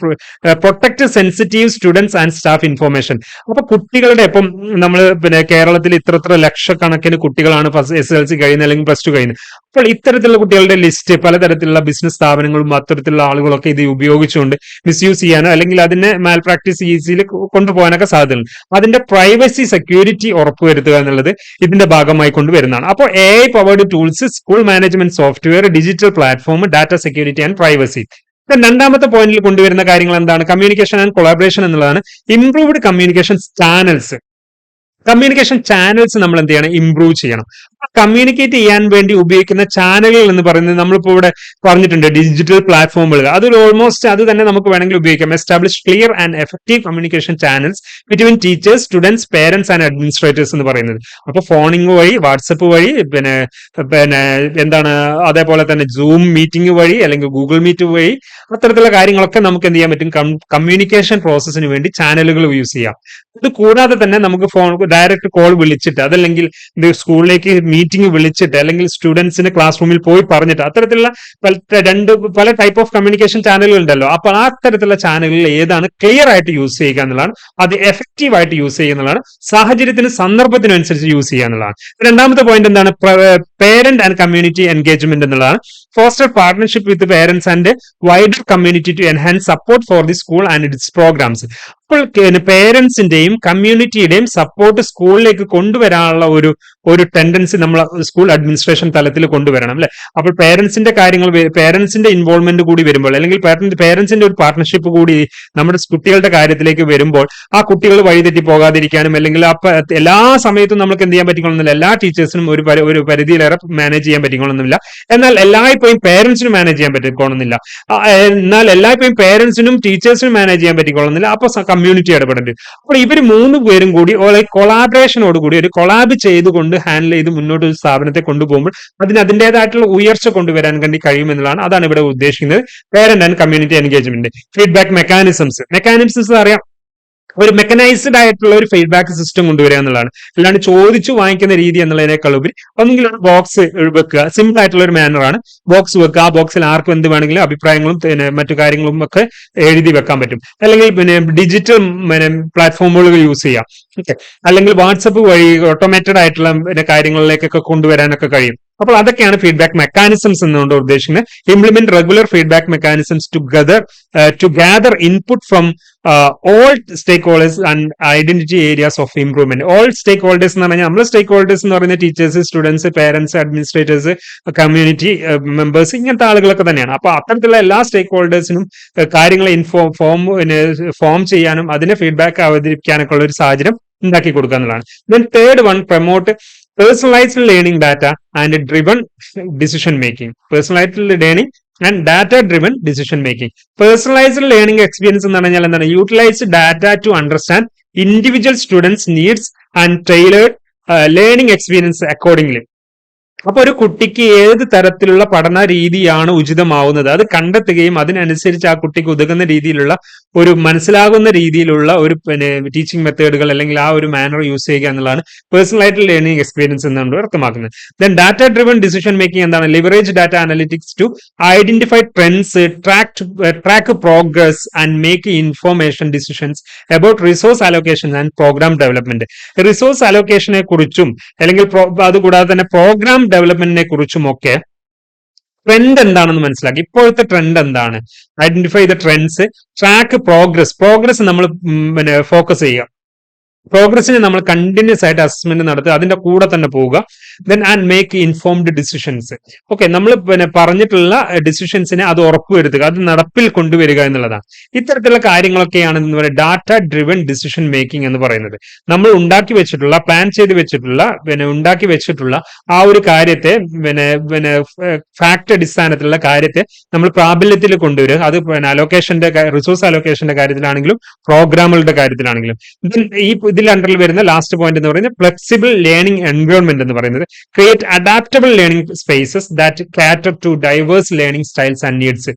protect sensitive students and staff information അപ്പൊ കുട്ടികളുടെ ഇപ്പം നമ്മൾ പിന്നെ കേരളത്തിൽ ഇത്ര ഇത്ര ലക്ഷക്കണക്കിന് കുട്ടികളാണ് എസ് എൽ സി അല്ലെങ്കിൽ പ്ലസ് ടു കഴിഞ്ഞ്. അപ്പോൾ ഇത്തരത്തിലുള്ള കുട്ടികളുടെ ലിസ്റ്റ് പലതരത്തിലുള്ള ബിസിനസ് സ്ഥാപനങ്ങളും അത്തരത്തിലുള്ള ആളുകളൊക്കെ ഇത് ഉപയോഗിച്ചുകൊണ്ട് മിസ്യൂസ് ചെയ്യാനോ അല്ലെങ്കിൽ അതിനെ മാൽ പ്രാക്ടീസ് ഈസിയിൽ കൊണ്ടുപോകാനൊക്കെ സാധ്യതയുണ്ട്. അതിന്റെ പ്രൈവസി സെക്യൂരിറ്റി ഉറപ്പുവരുത്തുക എന്നുള്ളത് ഇതിന്റെ ഭാഗമായി കൊണ്ടുവരുന്നതാണ്. അപ്പോൾ A I powered tools school management software digital platform data security and privacy രണ്ടാമത്തെ പോയിന്റിൽ കൊണ്ടുവരുന്ന കാര്യങ്ങൾ എന്താണ്? കമ്മ്യൂണിക്കേഷൻ ആൻഡ് കൊളാബറേഷൻ എന്നുള്ളതാണ്. Improved communication channels communication channels നമ്മൾ എന്ത് ചെയ്യണം? ഇംപ്രൂവ് ചെയ്യണം. കമ്മ്യൂണിക്കേറ്റ് ചെയ്യാൻ വേണ്ടി ഉപയോഗിക്കുന്ന ചാനലുകൾ എന്ന് പറയുന്നത് നമ്മളിപ്പോൾ ഇവിടെ പറഞ്ഞിട്ടുണ്ട് ഡിജിറ്റൽ പ്ലാറ്റ്ഫോമുകൾ അതിൽ ഓൾമോസ്റ്റ് അത് തന്നെ നമുക്ക് വേണമെങ്കിൽ ഉപയോഗിക്കാം. Establish clear and effective communication channels between teachers students parents and administrators എന്ന് പറയുന്നത്. അപ്പൊ ഫോണിംഗ് വഴി വാട്സപ്പ് വഴി പിന്നെ പിന്നെ എന്താണ് അതേപോലെ തന്നെ സൂം മീറ്റിംഗ് വഴി അല്ലെങ്കിൽ ഗൂഗിൾ മീറ്റ് വഴി അത്തരത്തിലുള്ള കാര്യങ്ങളൊക്കെ നമുക്ക് എന്ത് ചെയ്യാൻ പറ്റും? കമ്മ്യൂണിക്കേഷൻ പ്രോസസ്സിന് വേണ്ടി ചാനലുകൾ യൂസ് ചെയ്യാം. ഇത് കൂടാതെ തന്നെ നമുക്ക് ഫോൺ ഡയറക്റ്റ് കോൾ വിളിച്ചിട്ട് അതല്ലെങ്കിൽ സ്കൂളിലേക്ക് മീറ്റിംഗ് വിളിച്ചിട്ട് അല്ലെങ്കിൽ സ്റ്റുഡൻസിന് ക്ലാസ് റൂമിൽ പോയി പറഞ്ഞിട്ട് അത്തരത്തിലുള്ള രണ്ട് പല ടൈപ്പ് ഓഫ് കമ്മ്യൂണിക്കേഷൻ ചാനലുകൾ ഉണ്ടല്ലോ. അപ്പൊ ആ തരത്തിലുള്ള ചാനലുകൾ ഏതാണ് ക്ലിയർ ആയിട്ട് യൂസ് ചെയ്യുക എന്നുള്ളതാണ് അത് എഫക്റ്റീവ് ആയിട്ട് യൂസ് ചെയ്യുക എന്നുള്ളതാണ് സാഹചര്യത്തിന് സന്ദർഭത്തിനും അനുസരിച്ച് യൂസ് ചെയ്യുക എന്നുള്ളതാണ്. രണ്ടാമത്തെ പോയിന്റ് എന്താണ്? പേരന്റ് ആൻഡ് കമ്മ്യൂണിറ്റി എൻഗേജ്മെന്റ് എന്നുള്ളതാണ്. Foster partnership with parents and wider community to enhance support for the school and its programmes അപ്പോൾ പേരൻസിന്റെയും കമ്മ്യൂണിറ്റിയുടെയും സപ്പോർട്ട് സ്കൂളിലേക്ക് കൊണ്ടുവരാനുള്ള ഒരു ഒരു ടെൻഡൻസി നമ്മൾ സ്കൂൾ അഡ്മിനിസ്ട്രേഷൻ തലത്തിൽ കൊണ്ടുവരണം അല്ലെ? അപ്പോൾ പേരൻസിന്റെ കാര്യങ്ങൾ പേരൻസിന്റെ ഇൻവോൾവ്മെന്റ് കൂടി വരുമ്പോൾ അല്ലെങ്കിൽ പേരൻസിന്റെ ഒരു പാർട്ണർഷിപ്പ് കൂടി നമ്മുടെ കുട്ടികളുടെ കാര്യത്തിലേക്ക് വരുമ്പോൾ ആ കുട്ടികൾ വഴിതെറ്റി പോകാതിരിക്കാനും അല്ലെങ്കിൽ എല്ലാ സമയത്തും നമുക്ക് എന്ത് ചെയ്യാൻ പറ്റിക്കൊള്ളുന്നില്ല എല്ലാ ടീച്ചേഴ്സിനും ഒരു ഒരു പരിധിയിലേറെ മാനേജ് ചെയ്യാൻ പറ്റിക്കൊള്ളുന്നില്ല എന്നാൽ എല്ലായ്പ്പോഴും പേരൻസിനും മാനേജ് ചെയ്യാൻ പറ്റിക്കൊള്ളുന്നില്ല എന്നാൽ എല്ലായ്പ്പോഴും പേരൻസിനും ടീച്ചേഴ്സിനും മാനേജ് ചെയ്യാൻ പറ്റിക്കൊള്ളുന്നില്ല അപ്പൊ കമ്മ്യൂണിറ്റി ഇടപെടേണ്ടി അപ്പോൾ ഇവർ മൂന്ന് പേരും കൂടി കൊളാബറേഷനോട് കൂടി ഒരു കൊളാബ് ചെയ്തുകൊണ്ട് ഹാൻഡിൽ ചെയ്ത് മുന്നോട്ട് ഒരു സ്ഥാപനത്തെ കൊണ്ടുപോകുമ്പോൾ അതിന് അതിന്റെതായിട്ടുള്ള ഉയർച്ച കൊണ്ടുവരാൻ വേണ്ടി കഴിയുമെന്നുള്ളതാണ് അതാണ് ഇവിടെ ഉദ്ദേശിക്കുന്നത്. Parent and community engagement feedback mechanisms mechanisms അറിയാം. ഒരു മെക്കനൈസ്ഡ് ആയിട്ടുള്ള ഒരു ഫീഡ്ബാക്ക് സിസ്റ്റം കൊണ്ടുവരിക എന്നുള്ളതാണ്. അല്ലാണ്ട് ചോദിച്ചു വാങ്ങിക്കുന്ന രീതി എന്നുള്ളതിനേക്കാൾ ഉപരി ഒന്നെങ്കിൽ ഒരു ബോക്സ് വെക്കുക. സിമ്പിൾ ആയിട്ടുള്ള ഒരു മാനറാണ് ബോക്സ് വെക്കുക. ആ ബോക്സിൽ ആർക്കും എന്ത് വേണമെങ്കിലും അഭിപ്രായങ്ങളും പിന്നെ മറ്റു കാര്യങ്ങളും ഒക്കെ എഴുതി വെക്കാൻ പറ്റും. അല്ലെങ്കിൽ പിന്നെ ഡിജിറ്റൽ പിന്നെ പ്ലാറ്റ്ഫോമുകൾ യൂസ് ചെയ്യാം. ഓക്കെ അല്ലെങ്കിൽ വാട്സപ്പ് വഴി ഓട്ടോമേറ്റഡ് ആയിട്ടുള്ള പിന്നെ കാര്യങ്ങളിലേക്കൊക്കെ കൊണ്ടുവരാനൊക്കെ കഴിയും. അപ്പോൾ അതൊക്കെയാണ് ഫീഡ്ബാക്ക് മെക്കാനിസംസ് എന്നുകൊണ്ട് ഉദ്ദേശിക്കുന്നത്. Implement regular feedback mechanisms to gather to gather input from all stakeholders and identity areas of improvement all stakeholders എന്ന് പറഞ്ഞാൽ നമ്മൾ സ്റ്റേക്ക് ഹോൾഡേഴ്സ് എന്ന് പറയുന്ന teachers students parents administrators community members ഇങ്ങനത്തെ ആളുകളൊക്കെ തന്നെയാണ്. അപ്പൊ അത്തരത്തിലുള്ള എല്ലാ സ്റ്റേക്ക് ഹോൾഡേഴ്സിനും കാര്യങ്ങൾ ഇൻഫോം ഫോം ഫോം ചെയ്യാനും അതിനെ ഫീഡ്ബാക്ക് അവതരിപ്പിക്കാനൊക്കെ ഉള്ള ഒരു സാഹചര്യം ഉണ്ടാക്കി കൊടുക്കുക എന്നുള്ളതാണ്. Then third one promote personalised learning data and driven decision making personalised learning and data driven decision making personalised learning experience എന്ന് പറഞ്ഞാൽ എന്താണ്? Utilise data to understand individual students needs and tailored learning experience accordingly അപ്പൊ ഒരു കുട്ടിക്ക് ഏത് തരത്തിലുള്ള പഠന രീതിയാണ് ഉചിതമാവുന്നത്? അത് കണ്ടെത്തുകയും അതിനനുസരിച്ച് ആ കുട്ടിക്ക് ഉതകുന്ന രീതിയിലുള്ള ഒരു മനസ്സിലാകുന്ന രീതിയിലുള്ള ഒരു പിന്നെ ടീച്ചിങ് മെത്തേഡുകൾ അല്ലെങ്കിൽ ആ ഒരു മാനർ യൂസ് ചെയ്യുക എന്നുള്ളതാണ് പേഴ്സണലായിട്ട് ലേണിംഗ് എക്സ്പീരിയൻസ് എന്നുകൊണ്ട് അർത്ഥമാക്കുന്നത് then data driven decision making എന്താണ്? Leverage data analytics to identify trends track track progress and make information decisions about resource allocation and programme development resource അലോക്കേഷനെ കുറിച്ചും അല്ലെങ്കിൽ അതുകൂടാതെ തന്നെ പ്രോഗ്രാം ഡെവലപ്മെന്റിനെ കുറിച്ചും ഒക്കെ ട്രെൻഡ് എന്താണെന്ന് മനസ്സിലാക്കി. ഇപ്പോഴത്തെ ട്രെൻഡ് എന്താണ്? Identify the trends track progress progress നമ്മൾ പിന്നെ ഫോക്കസ് ചെയ്യുക. പ്രോഗ്രസിന് നമ്മൾ കണ്ടിന്യൂസ് ആയിട്ട് അസസ്മെന്റ് നടത്തുക അതിന്റെ കൂടെ തന്നെ പോവുക then and make informed decisions okay നമ്മൾ പിന്നെ പറഞ്ഞിട്ടുള്ള ഡിസിഷൻസിനെ അത് ഉറപ്പുവരുത്തുക അത് നടപ്പിൽ കൊണ്ടുവരിക എന്നുള്ളതാണ്. ഇത്തരത്തിലുള്ള കാര്യങ്ങളൊക്കെയാണ് എന്ന് പറയുന്നത് ഡാറ്റ ഡ്രിവൺ ഡിസിഷൻ മേക്കിംഗ് എന്ന് പറയുന്നത്. നമ്മൾ ഉണ്ടാക്കി വെച്ചിട്ടുള്ള പ്ലാൻ ചെയ്ത് വെച്ചിട്ടുള്ള പിന്നെ ഉണ്ടാക്കി വെച്ചിട്ടുള്ള ആ ഒരു കാര്യത്തെ പിന്നെ പിന്നെ ഫാക്ട് അടിസ്ഥാനത്തിലുള്ള കാര്യത്തെ നമ്മൾ പ്രാബല്യത്തിൽ കൊണ്ടുവരിക. അത് പിന്നെ അലോക്കേഷന്റെ റിസോഴ്സ് അലോക്കേഷന്റെ കാര്യത്തിലാണെങ്കിലും പ്രോഗ്രാമുകളുടെ കാര്യത്തിലാണെങ്കിലും. ഈ ഇതിൽ അണ്ടറിൽ വരുന്ന ലാസ്റ്റ് പോയിന്റ് എന്ന് പറയുന്നത് ഫ്ലെക്സിബിൾ ലേണിംഗ് എൻവയോൺമെന്റ് എന്ന് പറയുന്നത്. Create adaptable learning spaces that cater to diverse learning styles and needs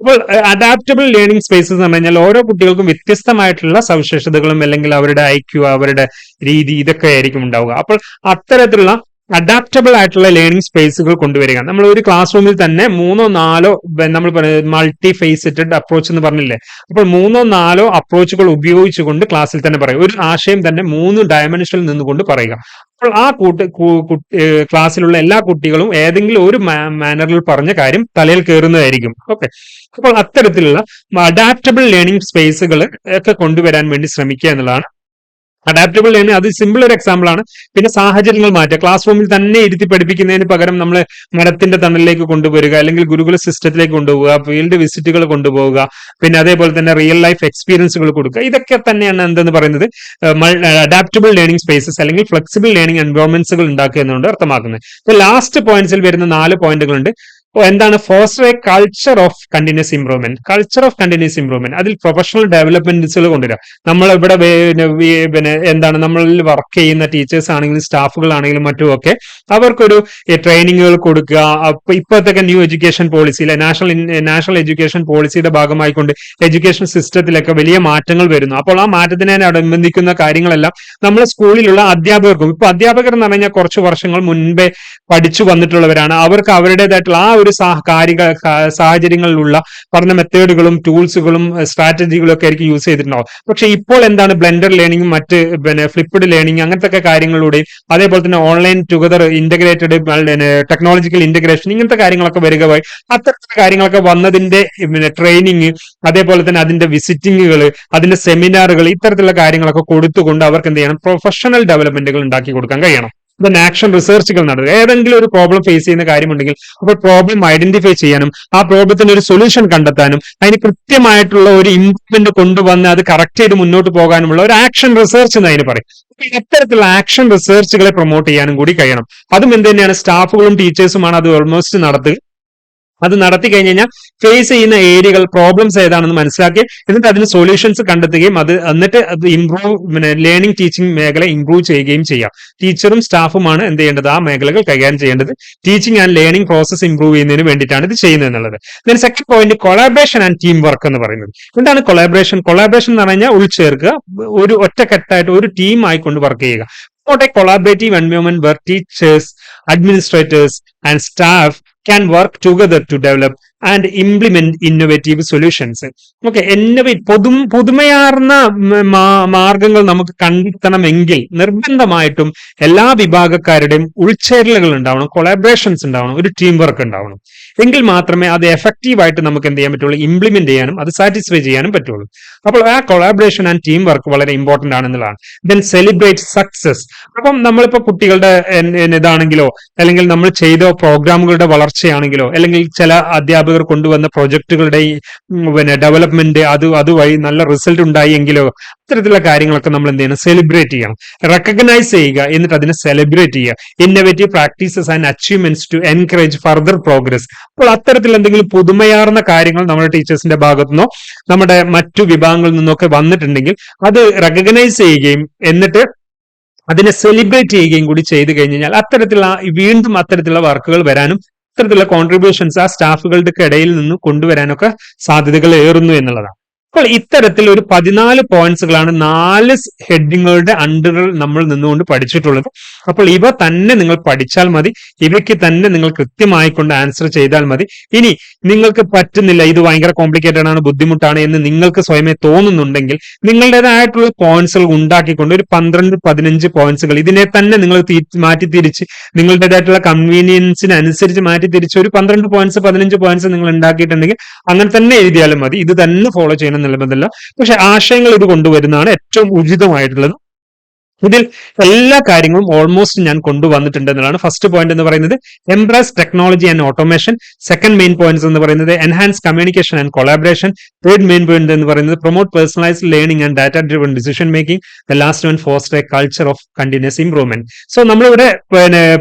അപ്പോൾ അഡാപ്റ്റബിൾ ലേണിംഗ് സ്പേസസ് എന്ന് പറഞ്ഞു കഴിഞ്ഞാൽ ഓരോ കുട്ടികൾക്കും വ്യത്യസ്തമായിട്ടുള്ള സവിശേഷതകളും അല്ലെങ്കിൽ അവരുടെ ഐക്യു അവരുടെ രീതി ഇതൊക്കെ ആയിരിക്കും ഉണ്ടാവുക. അപ്പോൾ അത്തരത്തിലുള്ള അഡാപ്റ്റബിൾ ആയിട്ടുള്ള ലേണിംഗ് സ്പേസുകൾ കൊണ്ടുവരിക. നമ്മൾ ഒരു ക്ലാസ് റൂമിൽ തന്നെ മൂന്നോ നാലോ നമ്മൾ മൾട്ടി ഫേസിറ്റഡ് അപ്രോച്ച് എന്ന് പറഞ്ഞില്ലേ? അപ്പോൾ മൂന്നോ നാലോ അപ്രോച്ചുകൾ ഉപയോഗിച്ചുകൊണ്ട് ക്ലാസ്സിൽ തന്നെ പറയുക. ഒരു ആശയം തന്നെ മൂന്ന് ഡയമെൻഷനിൽ നിന്നുകൊണ്ട് പറയുക. അപ്പോൾ ആ കൂട്ട് ക്ലാസ്സിലുള്ള എല്ലാ കുട്ടികളും ഏതെങ്കിലും ഒരു മാനറിൽ പറഞ്ഞ കാര്യം തലയിൽ കയറുന്നതായിരിക്കും ഓക്കെ അപ്പോൾ അത്തരത്തിലുള്ള അഡാപ്റ്റബിൾ ലേണിംഗ് സ്പേസുകൾ ഒക്കെ കൊണ്ടുവരാൻ വേണ്ടി ശ്രമിക്കുക എന്നുള്ളതാണ് അഡാപ്റ്റബിൾ ലേണിംഗ് അത് സിമ്പിൾ ഒരു എക്സാമ്പിൾ ആണ്. പിന്നെ സാഹചര്യങ്ങൾ മാറ്റുക. ക്ലാസ് റൂമിൽ തന്നെ ഇരുത്തി പഠിപ്പിക്കുന്നതിന് പകരം നമ്മൾ മരത്തിന്റെ തണലിലേക്ക് കൊണ്ടുവരിക അല്ലെങ്കിൽ ഗുരുകുല സിസ്റ്റത്തിലേക്ക് കൊണ്ടുപോവുക ഫീൽഡ് വിസിറ്റുകൾ കൊണ്ടുപോവുക പിന്നെ അതേപോലെ തന്നെ റിയൽ ലൈഫ് എക്സ്പീരിയൻസുകൾ കൊടുക്കുക. ഇതൊക്കെ തന്നെയാണ് എന്തെന്ന് പറയുന്നത്? അഡാപ്റ്റബിൾ ലേണിംഗ് സ്പേസസ് അല്ലെങ്കിൽ ഫ്ലെക്സിബിൾ ലേണിംഗ് എൻവയോൺമെന്റ്സുകൾ ഉണ്ടാക്കുക എന്നുകൊണ്ട് അർത്ഥമാക്കുന്നത്. ലാസ്റ്റ് പോയിന്റ്സിൽ വരുന്ന നാല് പോയിന്റുകളുണ്ട് എന്താണ് foster a culture of continuous improvement culture of continuous improvement അതിൽ പ്രൊഫഷണൽ ഡെവലപ്മെന്റ്സുകൾ കൊണ്ടുവരിക. നമ്മൾ ഇവിടെ പിന്നെ എന്താണ് നമ്മളിൽ വർക്ക് ചെയ്യുന്ന ടീച്ചേഴ്സ് ആണെങ്കിലും സ്റ്റാഫുകളാണെങ്കിലും മറ്റുമൊക്കെ അവർക്കൊരു ട്രെയിനിങ്ങുകൾ കൊടുക്കുക. ഇപ്പോഴത്തെ ന്യൂ എഡ്യൂക്കേഷൻ പോളിസിയിലെ നാഷണൽ നാഷണൽ എഡ്യൂക്കേഷൻ പോളിസിയുടെ ഭാഗമായിക്കൊണ്ട് എഡ്യൂക്കേഷൻ സിസ്റ്റത്തിലൊക്കെ വലിയ മാറ്റങ്ങൾ വരുന്നു. അപ്പോൾ ആ മാറ്റത്തിനനുബന്ധിക്കുന്ന കാര്യങ്ങളെല്ലാം നമ്മൾ സ്കൂളിലുള്ള അധ്യാപകർക്കും ഇപ്പൊ അധ്യാപകർ എന്ന് പറഞ്ഞാൽ കുറച്ച് വർഷങ്ങൾ മുൻപേ പഠിച്ചു വന്നിട്ടുള്ളവരാണ്. അവർക്ക് അവരുടേതായിട്ടുള്ള ആ ഒരു കാര്യ സാഹചര്യങ്ങളിലുള്ള പറഞ്ഞ മെത്തേഡുകളും ടൂൾസുകളും സ്ട്രാറ്റജികളും ഒക്കെ ആയിരിക്കും യൂസ് ചെയ്തിട്ടുണ്ടാവും. പക്ഷെ ഇപ്പോൾ എന്താണ് ബ്ലെൻഡർ ലേണിംഗും മറ്റ് പിന്നെ ഫ്ലിപ്പ്ഡ് ലേണിംഗ് അങ്ങനത്തെ ഒക്കെ കാര്യങ്ങളിലൂടെയും അതേപോലെ തന്നെ online together integrated technological integration ഇങ്ങനത്തെ കാര്യങ്ങളൊക്കെ വരിക വഴി അത്തരത്തിലുള്ള കാര്യങ്ങളൊക്കെ വന്നതിന്റെ പിന്നെ ട്രെയിനിങ് അതേപോലെ തന്നെ അതിന്റെ വിസിറ്റിങ്ങുകൾ അതിന്റെ സെമിനാറുകൾ ഇത്തരത്തിലുള്ള കാര്യങ്ങളൊക്കെ കൊടുത്തുകൊണ്ട് അവർക്ക് എന്ത് ചെയ്യണം? പ്രൊഫഷണൽ ഡെവലപ്മെന്റുകൾ ഉണ്ടാക്കി കൊടുക്കാൻ കഴിയണം. ദെൻ ആക്ഷൻ റിസർച്ചുകൾ നടത്തുക. ഏതെങ്കിലും ഒരു പ്രോബ്ലം ഫേസ് ചെയ്യുന്ന കാര്യമുണ്ടെങ്കിൽ അപ്പോൾ പ്രോബ്ലം ഐഡന്റിഫൈ ചെയ്യാനും ആ പ്രോബ്ലത്തിന് ഒരു സൊല്യൂഷൻ കണ്ടെത്താനും അതിന് കൃത്യമായിട്ടുള്ള ഒരു ഇംപ്രൂവ്മെന്റ് കൊണ്ടുവന്ന് അത് കറക്റ്റ് ചെയ്ത് മുന്നോട്ട് പോകാനുമുള്ള ഒരു ആക്ഷൻ റിസർച്ച് എന്ന് അതിന് പറയും. ഇത്തരത്തിലുള്ള ആക്ഷൻ റിസർച്ചുകളെ പ്രൊമോട്ട് ചെയ്യാനും കൂടി കഴിയണം. അതും എന്ത് തന്നെയാണ് സ്റ്റാഫുകളും ടീച്ചേഴ്സുമാണ് അത് ഓൾമോസ്റ്റ് നടത്തുക. അത് നടത്തി കഴിഞ്ഞ് കഴിഞ്ഞാൽ ഫേസ് ചെയ്യുന്ന ഏരിയകൾ പ്രോബ്ലംസ് ഏതാണെന്ന് മനസ്സിലാക്കി എന്നിട്ട് അതിന് സൊല്യൂഷൻസ് കണ്ടെത്തുകയും അത് എന്നിട്ട് അത് ഇംപ്രൂവ് പിന്നെ ലേണിംഗ് ടീച്ചിങ് മേഖല ഇംപ്രൂവ് ചെയ്യുകയും ചെയ്യാം. ടീച്ചറും സ്റ്റാഫുമാണ് എന്ത് ചെയ്യേണ്ടത്? ആ മേഖലകൾ കൈകാര്യം ചെയ്യേണ്ടത്. Teaching and learning process improve ചെയ്യുന്നതിന് വേണ്ടിയിട്ടാണ് ഇത് ചെയ്യുന്നത് എന്നുള്ളത്. Then second point collaboration and team work എന്ന് പറയുന്നത്. എന്താണ് കൊളാബറേഷൻ കൊളാബറേഷൻ എന്ന് പറഞ്ഞാൽ ഉൾച്ചേർക്കുക ഒരു ഒറ്റക്കെട്ടായിട്ട് ഒരു ടീം ആയിക്കൊണ്ട് വർക്ക് ചെയ്യുക. Not collaborative environment where teachers administrators and staff can work together to develop and implement innovative solutions okay innovate പൊതു പുതുമയാർന്ന മാർഗങ്ങൾ നമുക്ക് കണ്ടെത്തണമെങ്കിൽ നിർബന്ധമായിട്ടും എല്ലാ വിഭാഗക്കാരുടെയും ഉൾച്ചേരലുകൾ ഉണ്ടാവണം കൊളാബറേഷൻസ് ഉണ്ടാവണം ഒരു ടീം വർക്ക് ഉണ്ടാവണം. എങ്കിൽ മാത്രമേ അത് എഫക്റ്റീവായിട്ട് നമുക്ക് എന്ത് ചെയ്യാൻ പറ്റുള്ളൂ ഇംപ്ലിമെന്റ് ചെയ്യാനും അത് സാറ്റിസ്ഫൈ ചെയ്യാനും പറ്റുള്ളൂ. അപ്പോൾ ആ കൊളാബറേഷൻ ആൻഡ് ടീം വർക്ക് വളരെ ഇമ്പോർട്ടന്റ് ആണെന്നുള്ളതാണ്. ദെൻ സെലിബ്രേറ്റ് സക്സസ് അപ്പം നമ്മളിപ്പോ കുട്ടികളുടെ ഇതാണെങ്കിലോ അല്ലെങ്കിൽ നമ്മൾ ചെയ്ത പ്രോഗ്രാമുകളുടെ വളർച്ചയാണെങ്കിലോ അല്ലെങ്കിൽ ചില അധ്യാപകർ കൊണ്ടുവന്ന പ്രൊജക്ടുകളുടെ പിന്നെ ഡെവലപ്മെന്റ് അത് അതുവഴി നല്ല റിസൾട്ട് ഉണ്ടായി എങ്കിലോ അത്തരത്തിലുള്ള കാര്യങ്ങളൊക്കെ നമ്മൾ എന്ത് ചെയ്യണം? സെലിബ്രേറ്റ് ചെയ്യണം. റെക്കഗ്നൈസ് ചെയ്യുക. എന്നിട്ട് അതിനെ സെലിബ്രേറ്റ് ചെയ്യുക. Innovative practices and achievements to encourage further progress അപ്പോൾ അത്തരത്തിൽ എന്തെങ്കിലും പുതുമയാർന്ന കാര്യങ്ങൾ നമ്മുടെ ടീച്ചേഴ്സിന്റെ ഭാഗത്തുനിന്നോ നമ്മുടെ മറ്റു വിഭാഗങ്ങളിൽ നിന്നൊക്കെ വന്നിട്ടുണ്ടെങ്കിൽ അത് റെക്കഗ്നൈസ് ചെയ്യുകയും എന്നിട്ട് അതിനെ സെലിബ്രേറ്റ് ചെയ്യുകയും കൂടി ചെയ്തു കഴിഞ്ഞു കഴിഞ്ഞാൽ അത്തരത്തിലുള്ള വീണ്ടും അത്തരത്തിലുള്ള വർക്കുകൾ വരാനും ഇത്തരത്തിലുള്ള കോൺട്രിബ്യൂഷൻസ് ആ സ്റ്റാഫുകളുടെ ഇടയിൽ നിന്ന് കൊണ്ടുവരാനൊക്കെ സാധ്യതകൾ ഏറുന്നു എന്നുള്ളതാണ്. അപ്പോൾ ഇത്തരത്തിൽ ഒരു പതിനാല് പോയിന്റ്സുകളാണ് നാല് ഹെഡിങ്ങുകളുടെ അണ്ടറിൽ നമ്മൾ നിന്നുകൊണ്ട് പഠിച്ചിട്ടുള്ളത്. അപ്പോൾ ഇവ തന്നെ നിങ്ങൾ പഠിച്ചാൽ മതി. ഇവയ്ക്ക് തന്നെ നിങ്ങൾ കൃത്യമായി കൊണ്ട് ആൻസർ ചെയ്താൽ മതി. ഇനി നിങ്ങൾക്ക് പറ്റുന്നില്ല ഇത് ഭയങ്കര കോംപ്ലിക്കേറ്റഡ് ആണ് ബുദ്ധിമുട്ടാണ് എന്ന് നിങ്ങൾക്ക് സ്വയമേ തോന്നുന്നുണ്ടെങ്കിൽ നിങ്ങളുടേതായിട്ടുള്ള പോയിന്റ്സുകൾ ഉണ്ടാക്കിക്കൊണ്ട് ഒരു പന്ത്രണ്ട് പതിനഞ്ച് പോയിന്റ്സുകൾ ഇതിനെ തന്നെ നിങ്ങൾ മാറ്റി തിരിച്ച് നിങ്ങളുടേതായിട്ടുള്ള കൺവീനിയൻസിന് അനുസരിച്ച് മാറ്റി തിരിച്ച് ഒരു പന്ത്രണ്ട് പോയിന്റ്സ് പതിനഞ്ച് പോയിന്റ്സ് നിങ്ങൾ ഉണ്ടാക്കിയിട്ടുണ്ടെങ്കിൽ അങ്ങനെ തന്നെ എഴുതിയാലും മതി. ഇത് തന്നെ ഫോളോ ചെയ്യണം. എന്നുള്ളതല്ല പക്ഷെ ആശയങ്ങൾ ഇത് കൊണ്ടുവരുന്നതാണ് ഏറ്റവും ഉചിതമായിട്ടുള്ളത്. ഇതിൽ എല്ലാ കാര്യങ്ങളും ഓൾമോസ്റ്റ് ഞാൻ കൊണ്ടുവന്നിട്ടുണ്ട് എന്നുള്ളതാണ് ഫസ്റ്റ് പോയിന്റ് എന്ന് പറയുന്നത് embrace technology and automation second main points എന്ന് പറയുന്നത് enhance communication and collaboration third main point എന്ന് പറയുന്നത് promote personalised learning and data driven decision making the last one foster a culture of continuous improvement so നമ്മളിവിടെ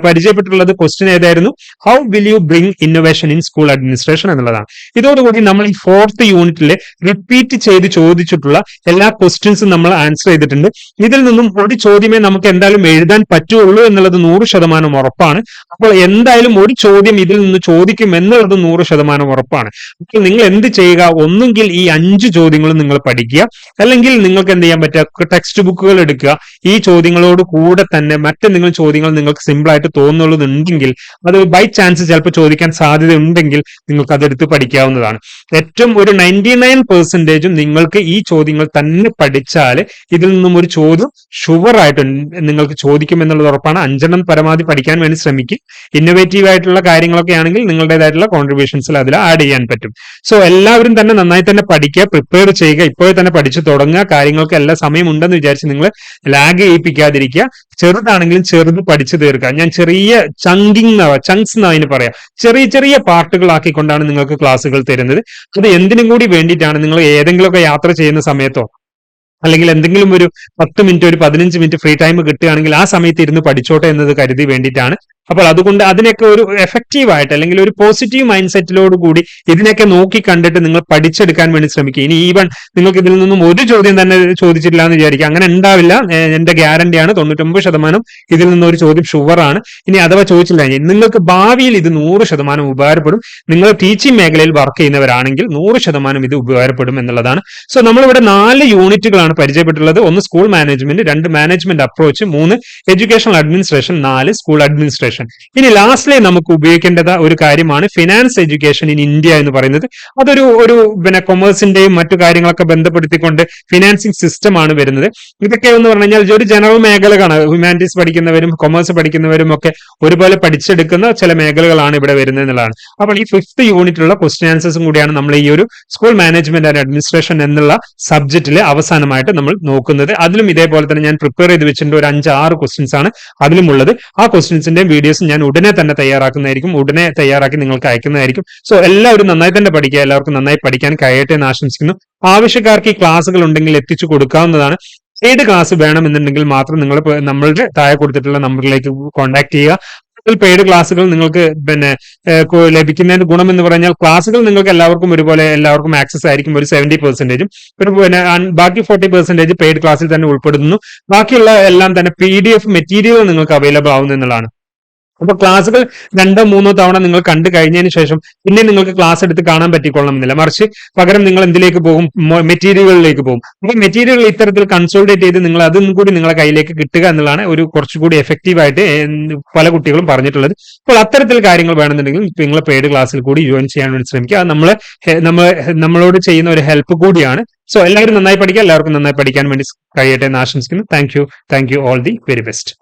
പരിചയപ്പെട്ടിട്ടുള്ളത് ക്വസ്റ്റ്യൻ ഏതായിരുന്നു? How will you bring innovation in school administration എന്നുള്ളതാണ്. ഇതോടുകൂടി നമ്മൾ ഈ ഫോർത്ത് യൂണിറ്റിൽ റിപ്പീറ്റ് ചെയ്ത് ചോദിച്ചിട്ടുള്ള എല്ലാ ക്വസ്റ്റ്യൻസും നമ്മൾ ആൻസർ ചെയ്തിട്ടുണ്ട്. ഇതിൽ നിന്നും ഒരു ചോദ്യമേ നമുക്ക് എന്തായാലും എഴുതാൻ പറ്റുള്ളൂ എന്നുള്ളത് നൂറ് ശതമാനം ഉറപ്പാണ്. അപ്പോൾ എന്തായാലും ഒരു ചോദ്യം ഇതിൽ നിന്ന് ചോദിക്കും എന്നുള്ളത് നൂറ് ശതമാനം ഉറപ്പാണ്. അപ്പോൾ നിങ്ങൾ എന്ത് ചെയ്യുക? ഒന്നുകിൽ ഈ അഞ്ച് ചോദ്യങ്ങളും നിങ്ങൾ പഠിക്കുക. അല്ലെങ്കിൽ നിങ്ങൾക്ക് എന്ത് ചെയ്യാൻ പറ്റുക? ടെക്സ്റ്റ് ബുക്കുകൾ എടുക്കുക. ഈ ചോദ്യങ്ങളോട് കൂടെ തന്നെ മറ്റെന്തെങ്കിലും ചോദ്യങ്ങൾ നിങ്ങൾക്ക് സിമ്പിൾ ആയിട്ട് തോന്നുന്നുള്ളതുണ്ടെങ്കിൽ അത് ബൈ ചാൻസ് ചിലപ്പോൾ ചോദിക്കാൻ സാധ്യത ഉണ്ടെങ്കിൽ നിങ്ങൾക്ക് അതെടുത്ത് പഠിക്കാവുന്നതാണ്. ഏറ്റവും ഒരു നയന്റി നയൻ പെർസെന്റേജും നിങ്ങൾക്ക് ഈ ചോദ്യങ്ങൾ തന്നെ പഠിച്ചാൽ ഇതിൽ നിന്നും ഒരു ചോദ്യം ഷുവർ ആയിട്ട് നിങ്ങൾക്ക് ചോദിക്കും എന്നുള്ളത് ഉറപ്പാണ്. അഞ്ചെണ്ണം പരമാവധി പഠിക്കാൻ വേണ്ടി ശ്രമിക്കും. ഇന്നോവേറ്റീവ് ആയിട്ടുള്ള കാര്യങ്ങളൊക്കെ ആണെങ്കിൽ നിങ്ങളുടേതായിട്ടുള്ള കോൺട്രിബ്യൂഷൻസിൽ അതിൽ ആഡ് ചെയ്യാൻ പറ്റും. സോ എല്ലാവരും തന്നെ നന്നായി തന്നെ പഠിക്കുക പ്രിപ്പയർ ചെയ്യുക ഇപ്പോഴേ തന്നെ പഠിച്ചു തുടങ്ങുക. കാര്യങ്ങൾക്ക് എല്ലാ സമയം ഉണ്ടെന്ന് വിചാരിച്ച് നിങ്ങൾ ലാഗ് ചെയ്യിപ്പിക്കാതിരിക്കുക ചെറുതാണെങ്കിലും ചെറുത് പഠിച്ചു തീർക്കുക. ഞാൻ ചെറിയ ചങ്കിങ് ചങ്ക്സ് എന്നാ അതിന് പറയാം. ചെറിയ ചെറിയ പാർട്ടുകളാക്കിക്കൊണ്ടാണ് നിങ്ങൾക്ക് ക്ലാസ്സുകൾ തരുന്നത്. അത് എന്തിനും കൂടി വേണ്ടിയിട്ടാണ് നിങ്ങൾ ഏതെങ്കിലുമൊക്കെ യാത്ര ചെയ്യുന്ന സമയത്തോ അല്ലെങ്കിൽ എന്തെങ്കിലും ഒരു പത്ത് മിനിറ്റ് ഒരു പതിനഞ്ച് മിനിറ്റ് ഫ്രീ ടൈം കിട്ടുകയാണെങ്കിൽ ആ സമയത്ത് ഇരുന്ന് പഠിച്ചോട്ടെ എന്നത് കരുതി വേണ്ടിയിട്ടാണ് അപ്പോൾ അതുകൊണ്ട് അതിനൊക്കെ ഒരു എഫക്റ്റീവ് ആയിട്ട് അല്ലെങ്കിൽ ഒരു പോസിറ്റീവ് മൈൻഡ് സെറ്റിലോട് കൂടി ഇതിനൊക്കെ നോക്കി കണ്ടിട്ട് നിങ്ങൾ പഠിച്ചെടുക്കാൻ വേണ്ടി ശ്രമിക്കുക. ഇനി ഈവൺ നിങ്ങൾക്ക് ഇതിൽ നിന്നും ഒരു ചോദ്യം തന്നെ ചോദിച്ചിട്ടില്ല എന്ന് വിചാരിക്കുക. അങ്ങനെ ഉണ്ടാവില്ല. എന്റെ ഗ്യാരണ്ടിയാണ് തൊണ്ണൂറ്റൊമ്പത് ശതമാനം ഇതിൽ നിന്ന് ഒരു ചോദ്യം ഷുവറാണ് ഇനി അഥവാ ചോദിച്ചില്ല നിങ്ങൾക്ക് ഭാവിയിൽ ഇത് നൂറ് ശതമാനം ഉപകാരപ്പെടും. നിങ്ങൾ ടീച്ചിങ് മേഖലയിൽ വർക്ക് ചെയ്യുന്നവരാണെങ്കിൽ നൂറ് ശതമാനം ഇത് ഉപകാരപ്പെടും എന്നുള്ളതാണ്. സോ നമ്മളിവിടെ നാല് യൂണിറ്റുകളാണ് പരിചയപ്പെട്ടിട്ടുള്ളത് ഒന്ന് സ്കൂൾ മാനേജ്മെന്റ് രണ്ട് മാനേജ്മെന്റ് അപ്രോച്ച് മൂന്ന് എഡ്യൂക്കേഷണൽ അഡ്മിനിസ്ട്രേഷൻ നാല് സ്കൂൾ അഡ്മിനിസ്ട്രേഷൻ ഇനി ലാസ്റ്റ്ലി നമുക്ക് ഉപയോഗിക്കേണ്ടത് ഒരു കാര്യമാണ് ഫിനാൻസ് എഡ്യൂക്കേഷൻ ഇൻ ഇന്ത്യ എന്ന് പറയുന്നത്. അതൊരു ഒരു പിന്നെ കൊമേഴ്സിന്റെയും മറ്റു കാര്യങ്ങളൊക്കെ ബന്ധപ്പെടുത്തിക്കൊണ്ട് ഫിനാൻസിങ് സിസ്റ്റം ആണ് വരുന്നത്. ഇതൊക്കെ എന്ന് പറഞ്ഞു കഴിഞ്ഞാൽ ഒരു ജനറൽ മേഖലകളാണ്. ഹ്യൂമാനിറ്റീസ് പഠിക്കുന്നവരും കൊമേഴ്സ് പഠിക്കുന്നവരും ഒക്കെ ഒരുപോലെ പഠിച്ചെടുക്കുന്ന ചില മേഖലകളാണ് ഇവിടെ വരുന്നത് എന്നുള്ളതാണ്. അപ്പോൾ ഈ ഫിഫ്ത് യൂണിറ്റിലുള്ള ക്വസ്റ്റ്യൻ ആൻസേഴ്സും കൂടിയാണ് നമ്മൾ ഈ ഒരു സ്കൂൾ മാനേജ്മെന്റ് ആൻഡ് അഡ്മിനിസ്ട്രേഷൻ എന്നുള്ള സബ്ജക്റ്റിൽ അവസാനമായിട്ട് നമ്മൾ നോക്കുന്നത്. അതിലും ഇതേപോലെ തന്നെ ഞാൻ പ്രിപ്പയർ ചെയ്ത് വെച്ചിട്ടുണ്ട്. ഒരു അഞ്ച് ആറ് ക്വസ്റ്റ്യൻസ് ആണ് അതിലുമുള്ളത്. ആ ക്വസ്റ്റ്യൻസിന്റെയും വീഡിയോസ് ഞാൻ ഉടനെ തന്നെ തയ്യാറാക്കുന്നതായിരിക്കും ഉടനെ തയ്യാറാക്കി നിങ്ങൾക്ക് അയക്കുന്നതായിരിക്കും. സോ എല്ലാവരും നന്നായി തന്നെ പഠിക്കുക എല്ലാവർക്കും നന്നായി പഠിക്കാൻ കഴിയട്ടെ എന്ന് ആശംസിക്കുന്നു. ആവശ്യക്കാർക്ക് ഈ ക്ലാസ്സുകൾ ഉണ്ടെങ്കിൽ എത്തിച്ചു കൊടുക്കാവുന്നതാണ്. ഏത് ക്ലാസ് വേണമെന്നുണ്ടെങ്കിൽ മാത്രം നിങ്ങൾ നമ്മളുടെ താഴെ കൊടുത്തിട്ടുള്ള നമ്പറിലേക്ക് കോൺടാക്ട് ചെയ്യുക. പെയ്ഡ് ക്ലാസ്സുകൾ നിങ്ങൾക്ക് പിന്നെ ലഭിക്കുന്നതിന്റെ ലഭിക്കുന്നതിന് ഗുണം എന്ന് പറഞ്ഞാൽ ക്ലാസ്സുകൾ നിങ്ങൾക്ക് എല്ലാവർക്കും ഒരുപോലെ എല്ലാവർക്കും ആക്സസ് ആയിരിക്കും ഒരു സെവന്റി പെർസെന്റേജും പിന്നെ ബാക്കി ഫോർട്ടി പെർസെന്റേജ് പെയ്ഡ് ക്ലാസ്സിൽ തന്നെ ഉൾപ്പെടുന്നു. ബാക്കിയുള്ള എല്ലാം തന്നെ പി ഡി എഫ് മെറ്റീരിയൽ നിങ്ങൾക്ക് അവൈലബിൾ ആവുന്നു എന്നുള്ളതാണ് അപ്പൊ ക്ലാസ്സുകൾ രണ്ടോ മൂന്നോ തവണ നിങ്ങൾ കണ്ടു കഴിഞ്ഞതിന് ശേഷം പിന്നെ നിങ്ങൾക്ക് ക്ലാസ് എടുത്ത് കാണാൻ പറ്റിക്കൊള്ളണമെന്നില്ല. മറിച്ച് പകരം നിങ്ങൾ എന്തിലേക്ക് പോകും? മെറ്റീരിയലുകളിലേക്ക് പോകും. അപ്പൊ മെറ്റീരിയൽ ഇത്തരത്തിൽ കൺസോൾട്ടേറ്റ് ചെയ്ത് നിങ്ങൾ അതും കൂടി നിങ്ങളെ കയ്യിലേക്ക് കിട്ടുക എന്നുള്ളതാണ് ഒരു കുറച്ചുകൂടി എഫക്റ്റീവായിട്ട് പല കുട്ടികളും പറഞ്ഞിട്ടുള്ളത്. അപ്പോൾ അത്തരത്തിൽ കാര്യങ്ങൾ വേണമെന്നുണ്ടെങ്കിൽ നിങ്ങൾ പെയ്ഡ് ക്ലാസ്സിൽ കൂടി ജോയിൻ ചെയ്യാൻ വേണ്ടി ശ്രമിക്കുക. അത് നമ്മൾ നമ്മൾ നമ്മളോട് ചെയ്യുന്ന ഒരു ഹെൽപ്പ് കൂടിയാണ്. സോ എല്ലാവരും നന്നായി പഠിക്കുക എല്ലാവർക്കും നന്നായി പഠിക്കാൻ വേണ്ടി കഴിയട്ടെ എന്ന് ആശംസിക്കുന്നു. Thank you thank you all the very best